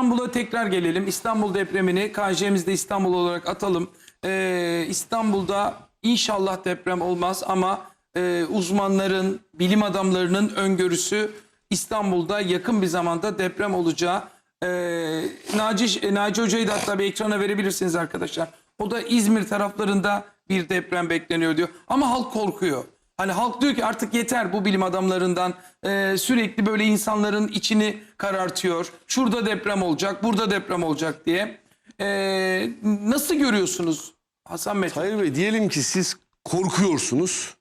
İstanbul'a tekrar gelelim. İstanbul depremini KJ'mizde İstanbul olarak atalım. Ee, İstanbul'da inşallah deprem olmaz ama e, uzmanların, bilim adamlarının öngörüsü İstanbul'da yakın bir zamanda deprem olacağı. Ee, Naci, Naci Hoca'yı da hatta bir ekrana verebilirsiniz arkadaşlar. O da İzmir taraflarında bir deprem bekleniyor diyor. Ama halk korkuyor. Hani halk diyor ki artık yeter bu bilim adamlarından e, sürekli böyle insanların içini karartıyor. Şurada deprem olacak, burada deprem olacak diye. E, nasıl görüyorsunuz Hasan Mete? Hayır Bey diyelim ki siz korkuyorsunuz.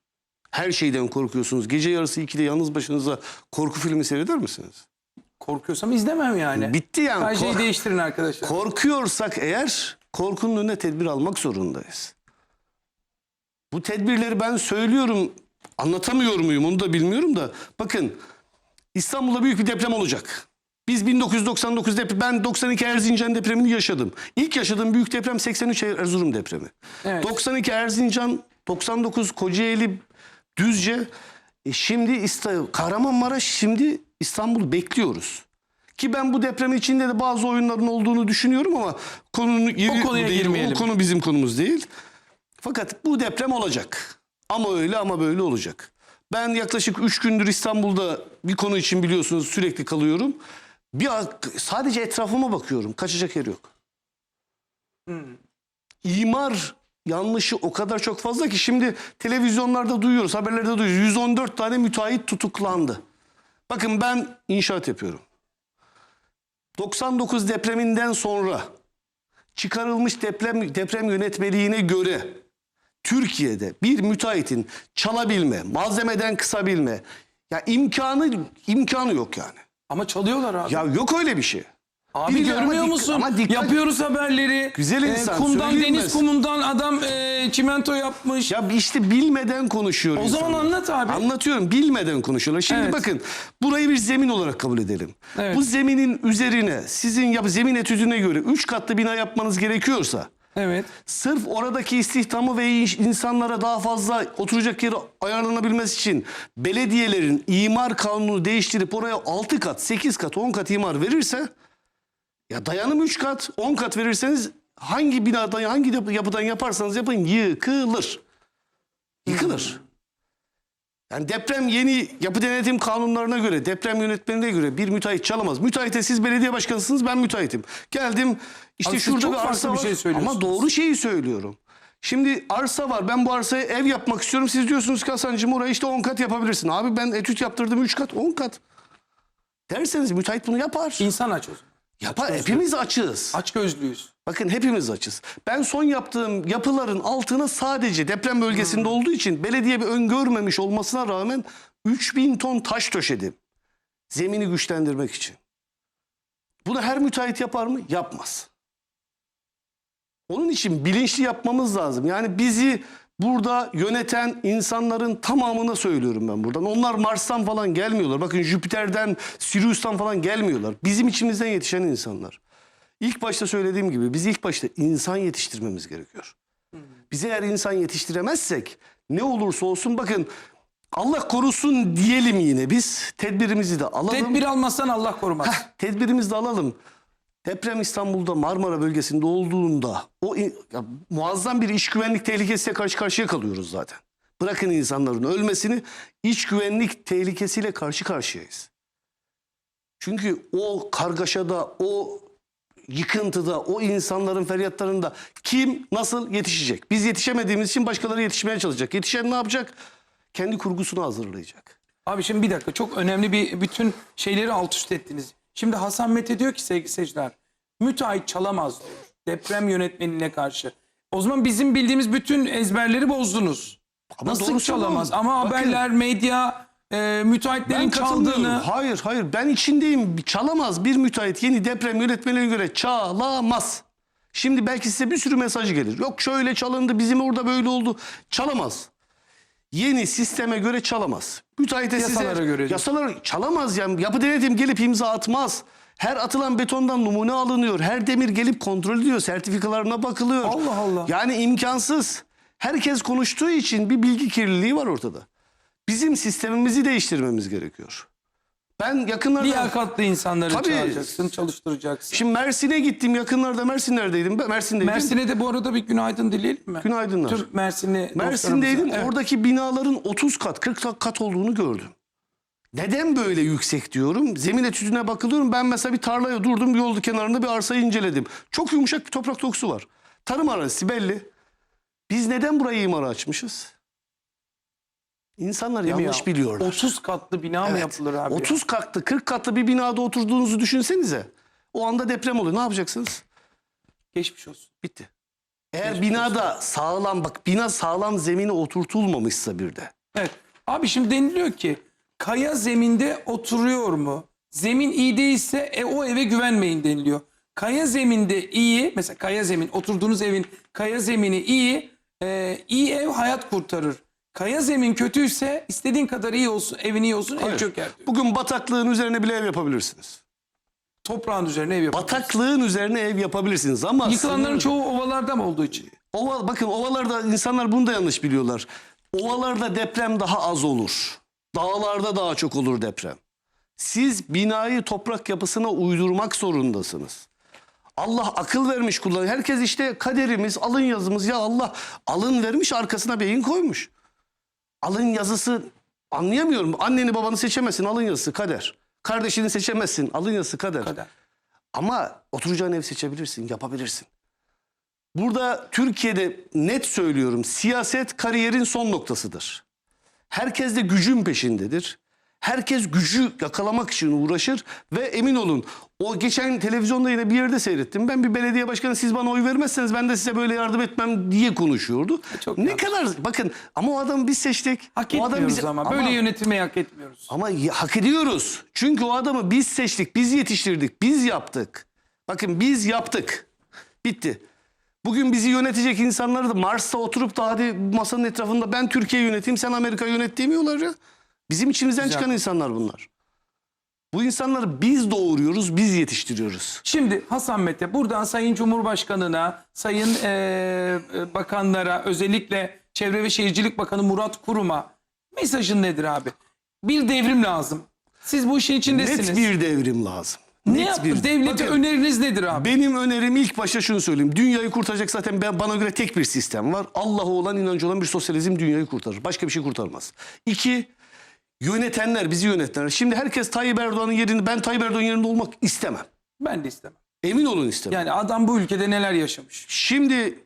Her şeyden korkuyorsunuz. Gece yarısı 2'de yalnız başınıza korku filmi seyreder misiniz? Korkuyorsam izlemem yani. Bitti yani. Her şeyi değiştirin arkadaşlar. Korkuyorsak eğer korkunun önüne tedbir almak zorundayız. Bu tedbirleri ben söylüyorum. Anlatamıyor muyum onu da bilmiyorum da. Bakın İstanbul'da büyük bir deprem olacak. Biz 1999 deprem, ben 92 Erzincan depremini yaşadım. İlk yaşadığım büyük deprem 83 Erzurum depremi. Evet. 92 Erzincan, 99 Kocaeli, Düzce. E şimdi İsta- Kahramanmaraş, şimdi İstanbul bekliyoruz. Ki ben bu deprem içinde de bazı oyunların olduğunu düşünüyorum ama konunun yeri O konuya değil. girmeyelim. O konu bizim konumuz değil. Fakat bu deprem olacak. Ama öyle ama böyle olacak. Ben yaklaşık 3 gündür İstanbul'da bir konu için biliyorsunuz sürekli kalıyorum. Bir sadece etrafıma bakıyorum. Kaçacak yer yok. İmar yanlışı o kadar çok fazla ki şimdi televizyonlarda duyuyoruz, haberlerde duyuyoruz. 114 tane müteahhit tutuklandı. Bakın ben inşaat yapıyorum. 99 depreminden sonra çıkarılmış deprem deprem yönetmeliğine göre Türkiye'de bir müteahhitin çalabilme, malzemeden kısabilme ya imkanı imkanı yok yani. Ama çalıyorlar abi. Ya yok öyle bir şey. Abi Bir de ama görmüyor dik- musun? ama dikkat- Yapıyoruz haberleri. Güzel insan, kumdan, deniz kumundan adam e, çimento yapmış. Ya işte bilmeden konuşuyor o zaman insanlar. anlat abi. Anlatıyorum bilmeden konuşuyorlar. Şimdi Evet. bakın burayı bir zemin olarak kabul edelim. Evet. Bu zeminin üzerine sizin yap zemin etüdüne göre 3 katlı bina yapmanız gerekiyorsa Evet. sırf oradaki istihdamı ve insanlara daha fazla oturacak yeri ayarlanabilmesi için belediyelerin imar kanunu değiştirip oraya 6 kat, 8 kat, 10 kat imar verirse ya dayanım 3 kat, 10 kat verirseniz hangi binadan, hangi yapı- yapıdan yaparsanız yapın yıkılır. Yıkılır. Yani deprem yeni yapı denetim kanunlarına göre, deprem yönetmenine göre bir müteahhit çalamaz. Müteahhite siz belediye başkanısınız, ben müteahhitim. Geldim işte Abi şurada bir arsa bir var. şey. Ama doğru şeyi söylüyorum. Şimdi arsa var. Ben bu arsaya ev yapmak istiyorum. Siz diyorsunuz ki Hasan'cığım oraya işte 10 kat yapabilirsin. Abi ben etüt yaptırdım 3 kat 10 kat. Derseniz müteahhit bunu yapar. İnsan aç o zaman. Yapar. Hepimiz açığız. Aç gözlüyüz. Bakın hepimiz açız. Ben son yaptığım yapıların altına sadece deprem bölgesinde olduğu için belediye bir öngörmemiş olmasına rağmen 3000 ton taş döşedim. Zemini güçlendirmek için. Bunu her müteahhit yapar mı? Yapmaz. Onun için bilinçli yapmamız lazım. Yani bizi burada yöneten insanların tamamına söylüyorum ben buradan. Onlar Mars'tan falan gelmiyorlar. Bakın Jüpiter'den, Sirius'tan falan gelmiyorlar. Bizim içimizden yetişen insanlar. İlk başta söylediğim gibi biz ilk başta insan yetiştirmemiz gerekiyor. Biz eğer insan yetiştiremezsek ne olursa olsun bakın Allah korusun diyelim yine biz tedbirimizi de alalım. Tedbir almazsan Allah korumaz. Heh, tedbirimizi de alalım. Deprem İstanbul'da Marmara bölgesinde olduğunda o ya, muazzam bir iş güvenlik tehlikesiyle karşı karşıya kalıyoruz zaten. Bırakın insanların ölmesini iç güvenlik tehlikesiyle karşı karşıyayız. Çünkü o kargaşada, o yıkıntıda, o insanların feryatlarında kim nasıl yetişecek? Biz yetişemediğimiz için başkaları yetişmeye çalışacak. Yetişen ne yapacak? Kendi kurgusunu hazırlayacak. Abi şimdi bir dakika çok önemli bir bütün şeyleri alt üst ettiniz. Şimdi Hasan Mete diyor ki sevgili seyirciler müteahhit çalamaz diyor deprem yönetmenine karşı. O zaman bizim bildiğimiz bütün ezberleri bozdunuz. Ama Nasıl doğrusu çalamaz? bu. Ama Bakın. haberler, medya, e, müteahhitlerin Ben katılmıyorum. çaldığını... Hayır hayır ben içindeyim. Çalamaz bir müteahhit yeni deprem yönetmeliğine göre çalamaz. Şimdi belki size bir sürü mesaj gelir. Yok şöyle çalındı bizim orada böyle oldu. Çalamaz. Yeni sisteme göre çalamaz. Müteahhite Yasalara size, göre diyor. Yasalar çalamaz yani. Yapı denetim gelip imza atmaz. Her atılan betondan numune alınıyor. Her demir gelip kontrol ediyor. Sertifikalarına bakılıyor. Allah Allah. Yani imkansız. Herkes konuştuğu için bir bilgi kirliliği var ortada. Bizim sistemimizi değiştirmemiz gerekiyor. Ben yakınlarda... Liyakatlı insanları Tabii. çağıracaksın, çalıştıracaksın. Şimdi Mersin'e gittim yakınlarda Mersin'lerdeydim. Ben Mersin'deydim. Mersin'e de bu arada bir günaydın dileyelim mi? Günaydınlar. Tüm Mersin'i Mersin'deydim. Evet. Oradaki binaların 30 kat, 40 kat olduğunu gördüm. Neden böyle yüksek diyorum? Zemin etüdüne bakılıyorum. Ben mesela bir tarlaya durdum, bir yol kenarında bir arsayı inceledim. Çok yumuşak bir toprak dokusu var. Tarım arazisi belli. Biz neden burayı imara açmışız? İnsanlar Değil mi yanlış ya? biliyorlar. 30 katlı bina mı Evet. yapılır abi? 30 katlı, 40 katlı bir binada oturduğunuzu düşünsenize. O anda deprem oluyor. Ne yapacaksınız? Geçmiş olsun. Bitti. Eğer binada sağlam bak bina sağlam zemine oturtulmamışsa bir de. Evet. Abi şimdi deniliyor ki kaya zeminde oturuyor mu? Zemin iyi değilse e, o eve güvenmeyin deniliyor. Kaya zeminde iyi mesela kaya zemin oturduğunuz evin kaya zemini iyi e, iyi ev hayat kurtarır. Kaya zemin kötüyse istediğin kadar iyi olsun evin iyi olsun ev Hayır. çöker diyor. Bugün bataklığın üzerine bile ev yapabilirsiniz. Toprağın üzerine ev yapar. Bataklığın üzerine ev yapabilirsiniz ama Yıkılanların sınır- çoğu ovalarda mı olduğu için? Ova, bakın ovalarda insanlar bunu da yanlış biliyorlar. Ovalarda deprem daha az olur. Dağlarda daha çok olur deprem. Siz binayı toprak yapısına uydurmak zorundasınız. Allah akıl vermiş kullan. Herkes işte kaderimiz, alın yazımız ya Allah alın vermiş arkasına beyin koymuş. Alın yazısı anlayamıyorum. Anneni babanı seçemezsin alın yazısı kader. Kardeşini seçemezsin alın yazısı kader. Kadar. Ama oturacağın ev seçebilirsin, yapabilirsin. Burada Türkiye'de net söylüyorum siyaset kariyerin son noktasıdır. Herkes de gücün peşindedir. Herkes gücü yakalamak için uğraşır ve emin olun o geçen televizyonda yine bir yerde seyrettim. Ben bir belediye başkanı siz bana oy vermezseniz ben de size böyle yardım etmem diye konuşuyordu. Çok ne yanlış. kadar bakın ama o adamı biz seçtik. Hak o adam bize- ama. Böyle yönetmeyi hak etmiyoruz. ama hak ediyoruz. Çünkü o adamı biz seçtik, biz yetiştirdik, biz yaptık. Bakın biz yaptık. Bitti. Bugün bizi yönetecek insanları da Mars'ta oturup da hadi masanın etrafında ben Türkiye yöneteyim sen Amerika yönet demiyorlar ya. Bizim içimizden Güzel. çıkan insanlar bunlar. Bu insanları biz doğuruyoruz, biz yetiştiriyoruz. Şimdi Hasan Mete buradan Sayın Cumhurbaşkanı'na, Sayın e, bakanlara özellikle Çevre ve Şehircilik Bakanı Murat Kurum'a mesajın nedir abi? Bir devrim lazım. Siz bu işin içindesiniz. Net bir devrim lazım. Ne yap- bir. devlete Bakın, öneriniz nedir abi? Benim önerim ilk başta şunu söyleyeyim. Dünyayı kurtaracak zaten ben, bana göre tek bir sistem var. Allah'a olan inancı olan bir sosyalizm dünyayı kurtarır. Başka bir şey kurtarmaz. İki, yönetenler, bizi yönetenler. Şimdi herkes Tayyip Erdoğan'ın yerini, ben Tayyip Erdoğan'ın yerinde olmak istemem. Ben de istemem. Emin olun istemem. Yani adam bu ülkede neler yaşamış. Şimdi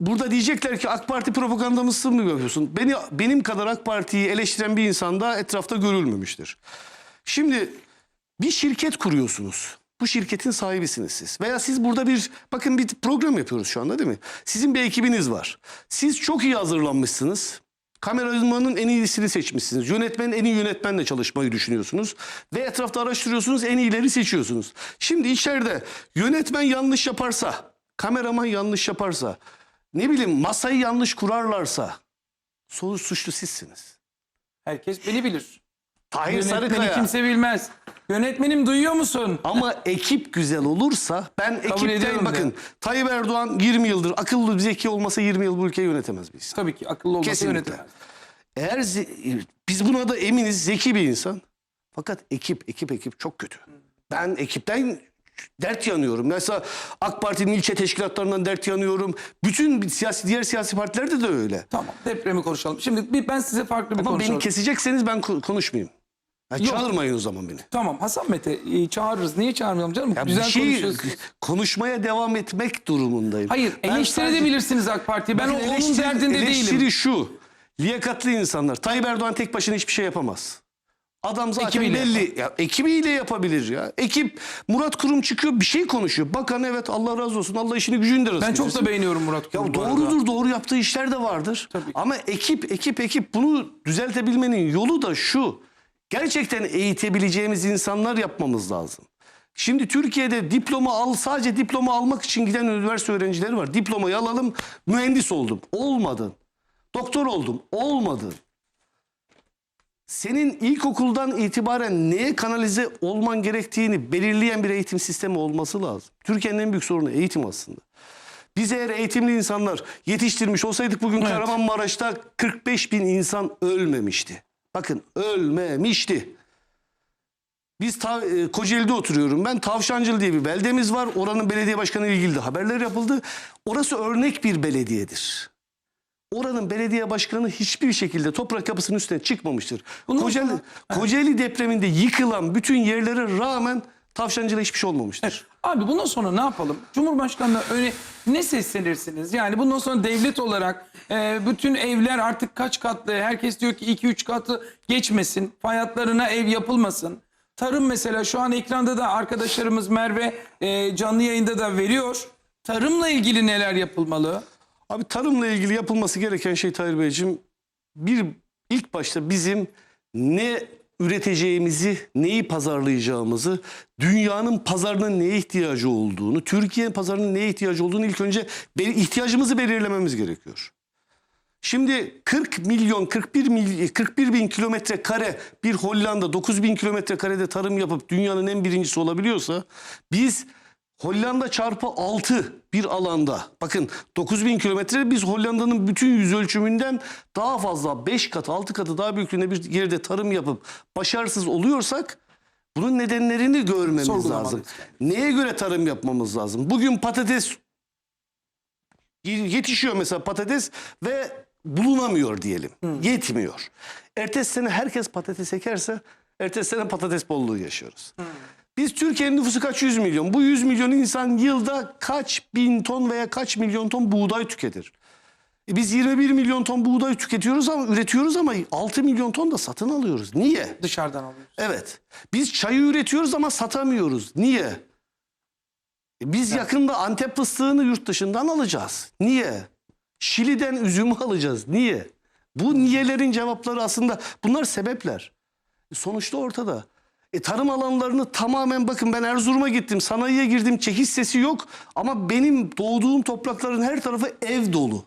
burada diyecekler ki AK Parti propagandamızı mı yapıyorsun? Beni, benim kadar AK Parti'yi eleştiren bir insan da etrafta görülmemiştir. Şimdi bir şirket kuruyorsunuz. Bu şirketin sahibisiniz siz. Veya siz burada bir bakın bir program yapıyoruz şu anda değil mi? Sizin bir ekibiniz var. Siz çok iyi hazırlanmışsınız. Kameramanın en iyisini seçmişsiniz. Yönetmenin en iyi yönetmenle çalışmayı düşünüyorsunuz. Ve etrafta araştırıyorsunuz, en iyileri seçiyorsunuz. Şimdi içeride yönetmen yanlış yaparsa, kameraman yanlış yaparsa, ne bileyim masayı yanlış kurarlarsa, solu suçlu sizsiniz. Herkes beni bilir. Tahir Yönetmeni Sarıkaya. kimse bilmez. Yönetmenim duyuyor musun? Ama ekip güzel olursa ben ekipten ediyorum bakın de. Tayyip Erdoğan 20 yıldır akıllı zeki olmasa 20 yıl bu ülkeyi yönetemez bir insan. Tabii ki akıllı olması Kesinlikle. yönetemez. Eğer ze- biz buna da eminiz zeki bir insan. Fakat ekip ekip ekip çok kötü. Ben ekipten dert yanıyorum. Mesela AK Parti'nin ilçe teşkilatlarından dert yanıyorum. Bütün siyasi diğer siyasi partilerde de öyle. Tamam depremi konuşalım. Şimdi bir, ben size farklı bir Ama konuşalım. beni kesecekseniz ben ko- konuşmayayım. Ya Yok. çağırmayın o zaman beni. Tamam Hasan Mete e, çağırırız. Niye çağırmayalım canım? Ya Güzel bir şey konuşuyorsunuz. konuşmaya devam etmek durumundayım. Hayır Ben eleştirebilirsiniz AK Parti'yi. Ben o, Bakın onun eleştiri- derdinde eleştiri değilim. şu. Liyakatli insanlar. Tayyip Erdoğan tek başına hiçbir şey yapamaz. Adam zaten Ekibiyle belli. Ya, ekibiyle yapabilir ya. Ekip Murat Kurum çıkıyor bir şey konuşuyor. Bakan evet Allah razı olsun. Allah işini gücünü de Ben çok da beğeniyorum Murat Kurum'u. Ya bu arada. doğrudur doğru yaptığı işler de vardır. Tabii. Ama ekip ekip ekip bunu düzeltebilmenin yolu da şu. Gerçekten eğitebileceğimiz insanlar yapmamız lazım. Şimdi Türkiye'de diploma al sadece diploma almak için giden üniversite öğrencileri var. Diplomayı alalım mühendis oldum. Olmadın. Doktor oldum. Olmadın. Senin ilkokuldan itibaren neye kanalize olman gerektiğini belirleyen bir eğitim sistemi olması lazım. Türkiye'nin en büyük sorunu eğitim aslında. Biz eğer eğitimli insanlar yetiştirmiş olsaydık bugün Evet. Kahramanmaraş'ta 45 bin insan ölmemişti. Bakın ölmemişti. Biz ta, e, Kocaeli'de oturuyorum. Ben Tavşancılı diye bir beldemiz var. Oranın belediye başkanı ile ilgili de haberler yapıldı. Orası örnek bir belediyedir. Oranın belediye başkanı hiçbir şekilde toprak yapısının üstüne çıkmamıştır. Kocaeli, Kocaeli depreminde yıkılan bütün yerlere rağmen Tavşancı'da hiçbir şey olmamıştır. Abi bundan sonra ne yapalım? Cumhurbaşkanına öyle ne seslenirsiniz? Yani bundan sonra devlet olarak e, bütün evler artık kaç katlı? Herkes diyor ki 2-3 katı geçmesin. Fay hatlarına ev yapılmasın. Tarım mesela şu an ekranda da arkadaşlarımız Merve e, canlı yayında da veriyor. Tarımla ilgili neler yapılmalı? Abi tarımla ilgili yapılması gereken şey Tahir Beyciğim bir ilk başta bizim ne üreteceğimizi, neyi pazarlayacağımızı, dünyanın pazarının neye ihtiyacı olduğunu, Türkiye pazarının neye ihtiyacı olduğunu ilk önce ihtiyacımızı belirlememiz gerekiyor. Şimdi 40 milyon 41 milyon 41 bin kilometre kare bir Hollanda 9 bin kilometre karede tarım yapıp dünyanın en birincisi olabiliyorsa biz Hollanda çarpı 6 bir alanda bakın 9 bin kilometre biz Hollanda'nın bütün yüz ölçümünden daha fazla 5 katı 6 katı daha büyüklüğünde bir yerde tarım yapıp başarısız oluyorsak bunun nedenlerini görmemiz lazım. Neye göre tarım yapmamız lazım? Bugün patates yetişiyor mesela patates ve bulunamıyor diyelim. Yetmiyor. Ertesi sene herkes patates ekerse ertesi sene patates bolluğu yaşıyoruz. Biz Türkiye'nin nüfusu kaç yüz milyon? Bu yüz milyon insan yılda kaç bin ton veya kaç milyon ton buğday tüketir? E biz 21 milyon ton buğday tüketiyoruz ama üretiyoruz ama 6 milyon ton da satın alıyoruz. Niye? Dışarıdan alıyoruz. Evet. Biz çayı üretiyoruz ama satamıyoruz. Niye? E Biz yakında Antep fıstığını yurt dışından alacağız. Niye? Şili'den üzümü alacağız. Niye? Bu niyelerin cevapları aslında bunlar sebepler. E Sonuçta ortada. E tarım alanlarını tamamen bakın ben Erzurum'a gittim. Sanayiye girdim. Çekiş sesi yok. Ama benim doğduğum toprakların her tarafı ev dolu.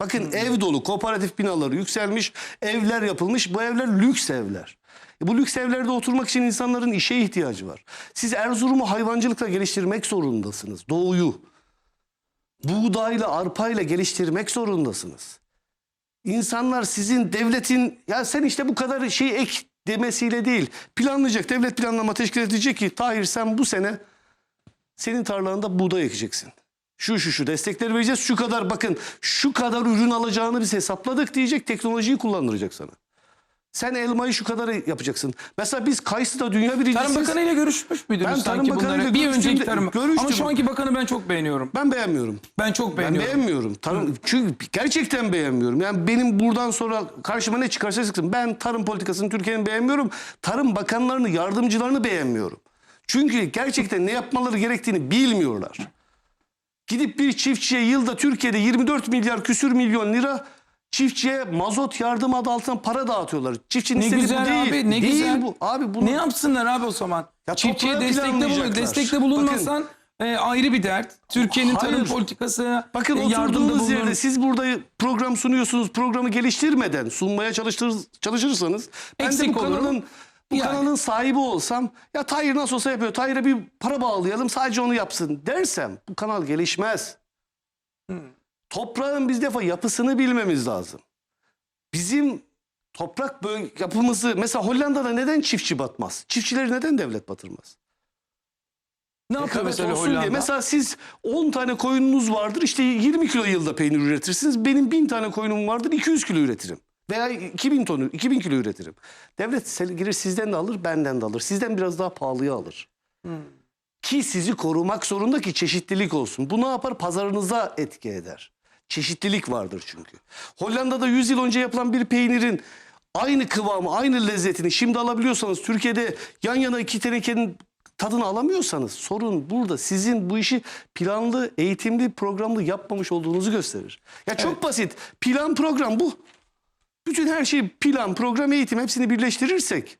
Bakın ev dolu. Kooperatif binaları yükselmiş. Evler yapılmış. Bu evler lüks evler. E bu lüks evlerde oturmak için insanların işe ihtiyacı var. Siz Erzurum'u hayvancılıkla geliştirmek zorundasınız. Doğuyu. Buğdayla, arpayla geliştirmek zorundasınız. İnsanlar sizin devletin ya sen işte bu kadar şey ek demesiyle değil. Planlayacak. Devlet planlama teşkil edecek ki Tahir sen bu sene senin tarlanda buğday ekeceksin. Şu şu şu destekleri vereceğiz. Şu kadar bakın şu kadar ürün alacağını biz hesapladık diyecek. Teknolojiyi kullandıracak sana. Sen elmayı şu kadar yapacaksın. Mesela biz kayısıda dünya birincisiyiz. Tarım Bakanı ile görüşmüş müydünüz Ben Tarım sanki Bakanı bunları? Bir önceki tarım. Ama görüştüm. şu anki bakanı ben çok beğeniyorum. Ben beğenmiyorum. Ben çok Ben beğeniyorum. beğenmiyorum. Tarım, çünkü gerçekten beğenmiyorum. Yani benim buradan sonra karşıma ne çıkarsa çıksın. Ben tarım politikasını Türkiye'nin beğenmiyorum. Tarım bakanlarını, yardımcılarını beğenmiyorum. Çünkü gerçekten ne yapmaları gerektiğini bilmiyorlar. Gidip bir çiftçiye yılda Türkiye'de 24 milyar küsür milyon lira çiftçiye mazot yardım adı altında para dağıtıyorlar. Çiftçinin Ne istediği güzel bu değil. abi, ne değil güzel. bu. Abi bunu Ne yapsınlar abi o zaman? Ya Çiftçiye destekte, bulun, destekte bulunmasan e, ayrı bir dert. Türkiye'nin tarım politikası Bakın e, oturduğunuz yerde siz burada program sunuyorsunuz. Programı geliştirmeden sunmaya çalıştır, çalışırsanız ben de Eksik bu olurum. kanalın bu Yani. kanalın sahibi olsam ya Tahir nasıl olsa yapıyor. Tahir'e bir para bağlayalım sadece onu yapsın dersem bu kanal gelişmez. Hmm. Toprağın biz defa yapısını bilmemiz lazım. Bizim toprak yapımızı mesela Hollanda'da neden çiftçi batmaz? Çiftçileri neden devlet batırmaz? ne yapıyor mesela olsun Hollanda? diye. Mesela siz 10 tane koyununuz vardır işte 20 kilo yılda peynir üretirsiniz. Benim 1000 tane koyunum vardır 200 kilo üretirim. Veya 2000 tonu 2000 kilo üretirim. Devlet girir sizden de alır benden de alır. Sizden biraz daha pahalıya alır. Ki sizi korumak zorunda ki çeşitlilik olsun. Bu ne yapar? Pazarınıza etki eder. Çeşitlilik vardır çünkü. Hollanda'da 100 yıl önce yapılan bir peynirin aynı kıvamı, aynı lezzetini şimdi alabiliyorsanız Türkiye'de yan yana iki tenekenin tadını alamıyorsanız sorun burada. Sizin bu işi planlı, eğitimli, programlı yapmamış olduğunuzu gösterir. Ya çok basit. Plan, program bu. Bütün her şeyi plan, program, eğitim hepsini birleştirirsek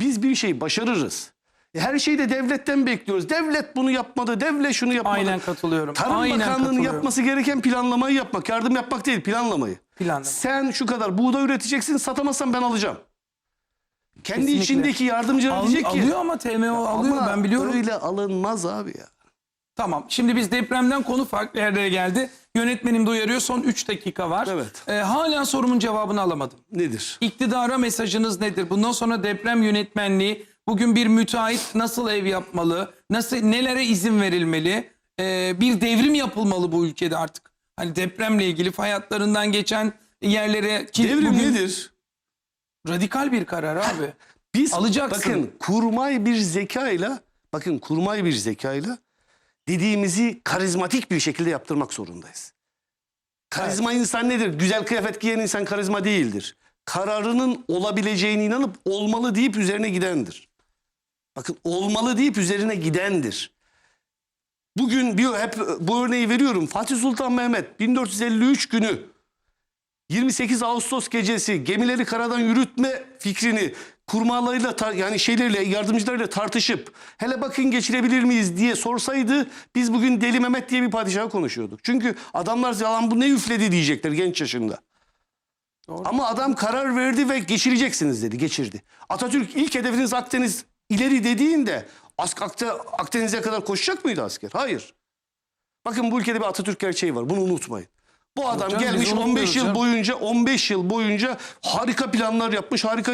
biz bir şey başarırız. E, Her şeyi de devletten bekliyoruz. Devlet bunu yapmadı, devlet şunu yapmadı. Aynen katılıyorum. Tarım Aynen Bakanlığı'nın katılıyorum. yapması gereken planlamayı yapmak. Yardım yapmak değil, planlamayı. Planlama. Sen şu kadar buğday üreteceksin, satamazsan ben alacağım. Kendi Kesinlikle. içindeki yardımcılar Al- diyecek ki... alıyor ama TMO alıyor Ama ben biliyorum. öyle alınmaz abi ya. Tamam. Şimdi biz depremden konu farklı yerlere geldi. Yönetmenim de uyarıyor. Son 3 dakika var. Evet. Ee, hala sorumun cevabını alamadım. Nedir? İktidara mesajınız nedir? Bundan sonra deprem yönetmenliği Bugün bir müteahhit nasıl ev yapmalı? Nasıl nelere izin verilmeli? Ee, bir devrim yapılmalı bu ülkede artık. Hani depremle ilgili fay hatlarından geçen yerlere ki Devrim bugün nedir? radikal bir karar abi. Biz Alacaksın. bakın kurmay bir zekayla bakın kurmay bir zekayla dediğimizi karizmatik bir şekilde yaptırmak zorundayız. Karizma insan nedir? Güzel kıyafet giyen insan karizma değildir. Kararının olabileceğine inanıp olmalı deyip üzerine gidendir. Bakın olmalı deyip üzerine gidendir. Bugün bir hep bu örneği veriyorum. Fatih Sultan Mehmet 1453 günü 28 Ağustos gecesi gemileri karadan yürütme fikrini kurmalarıyla yani şeylerle yardımcılarıyla tartışıp hele bakın geçirebilir miyiz diye sorsaydı biz bugün Deli Mehmet diye bir padişahı konuşuyorduk. Çünkü adamlar yalan bu ne üfledi diyecekler genç yaşında. Doğru. Ama adam karar verdi ve geçireceksiniz dedi geçirdi. Atatürk ilk hedefiniz Akdeniz ileri dediğinde Akdeniz'e kadar koşacak mıydı asker? Hayır. Bakın bu ülkede bir Atatürk gerçeği var. Bunu unutmayın. Bu adam biz gelmiş 15 unutmuyoruz yıl canım. boyunca 15 yıl boyunca harika planlar yapmış, harika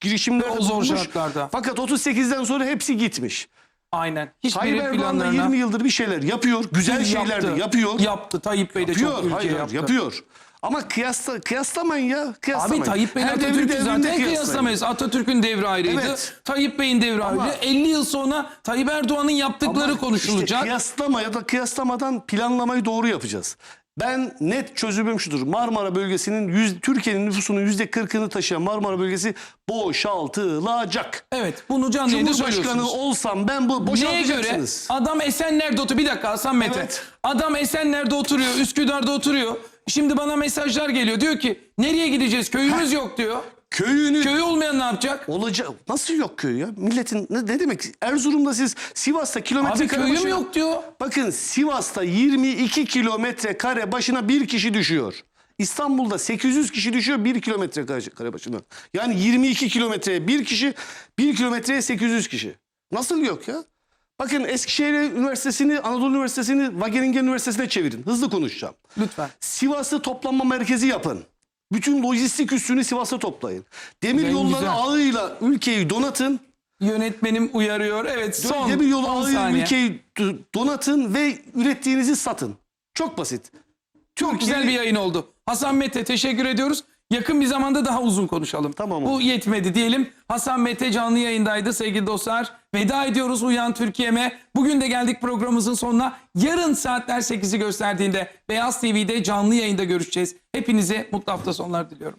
girişimler O zor bulmuş. şartlarda. Fakat 38'den sonra hepsi gitmiş. Aynen. Tayyip Hiçbiri Erdoğan da planlarına 20 yıldır bir şeyler yapıyor. Güzel şeyler de yapıyor. Yaptı. Tayyip Bey de yapıyor. çok ülke Hayır, yaptı. yapıyor. Ama kıyasla, kıyaslamayın ya. Kıyaslamayın. Abi Tayyip Bey'in Her devri Atatürk'ü devrinde zaten kıyaslayın. kıyaslamayız. Atatürk'ün devri ayrıydı. Evet. Tayyip Bey'in devri Ama- ayrıydı. 50 yıl sonra Tayyip Erdoğan'ın yaptıkları Ama konuşulacak. işte kıyaslama ya da kıyaslamadan planlamayı doğru yapacağız. Ben net çözümüm şudur. Marmara bölgesinin yüz, Türkiye'nin nüfusunun yüzde kırkını taşıyan Marmara bölgesi boşaltılacak. Evet bunu canlı yayında Cumhurbaşkanı söylüyorsunuz. olsam ben bu Neye göre? boşaltacaksınız. Adam Esenler'de oturuyor. Bir dakika Hasan Mete. Evet. Adam Esenler'de oturuyor. Üsküdar'da oturuyor. Şimdi bana mesajlar geliyor. Diyor ki nereye gideceğiz? Köyümüz yok diyor. Köyünü Köyü olmayan ne yapacak? olacak. Nasıl yok köy ya? Milletin ne, ne demek? Erzurum'da siz Sivas'ta kilometre Abi kare köyüm başına- yok diyor. Bakın Sivas'ta 22 kilometre kare başına bir kişi düşüyor. İstanbul'da 800 kişi düşüyor 1 kilometre kare kare başına. Yani 22 kilometreye bir kişi, 1 kilometreye 800 kişi. Nasıl yok ya? Bakın Eskişehir Üniversitesi'ni, Anadolu Üniversitesi'ni Wageningen Üniversitesi'ne çevirin. Hızlı konuşacağım. Lütfen. Sivas'ı toplanma merkezi yapın. Bütün lojistik üssünü Sivas'a toplayın. Demir Güzel, yolları güzel. ağıyla ülkeyi donatın. Yönetmenim uyarıyor. Evet son Demir yolu 10 ağıyla saniye. ülkeyi d- donatın ve ürettiğinizi satın. Çok basit. Çok güzel bir yayın oldu. Hasan Mete teşekkür ediyoruz. Yakın bir zamanda daha uzun konuşalım. Tamam Bu yetmedi diyelim. Hasan Mete canlı yayındaydı sevgili dostlar. Veda ediyoruz Uyan Türkiye'me. Bugün de geldik programımızın sonuna. Yarın saatler 8'i gösterdiğinde Beyaz TV'de canlı yayında görüşeceğiz. Hepinize mutlu hafta sonları diliyorum.